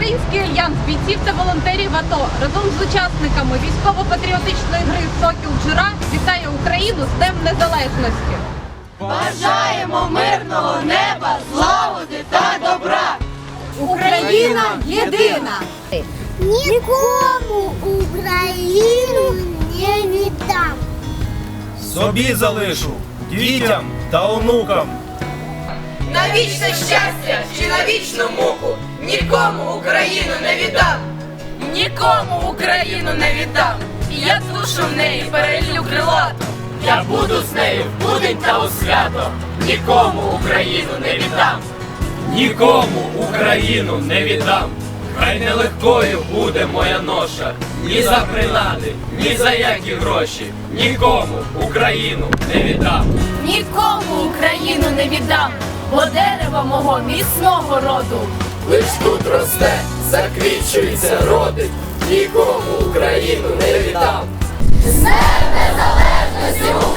Всеукраїнський альянс бійців та волонтерів АТО разом з учасниками військово-патріотичної гри Сокіл Джура вітає Україну з Днем Незалежності. Бажаємо мирного неба, злагоди та добра! Україна єдина! Нікому Україну не віддам. Собі залишу дітям та онукам. На вічне щастя чи на вічну муку нікому Україну не віддам. Нікому Україну не віддам. І я душу в неї перелю крилату. Я буду з нею в будень та у свято. Нікому Україну не віддам. Нікому Україну не віддам. Хай нелегкою буде моя ноша. Ні за принади, ні за які гроші. Нікому Україну не віддам. Нікому Україну не віддам, бо дерева мого міцного роду. Лиш тут росте, заквічується, родить. Нікому Україну не віддам. Незалежності України!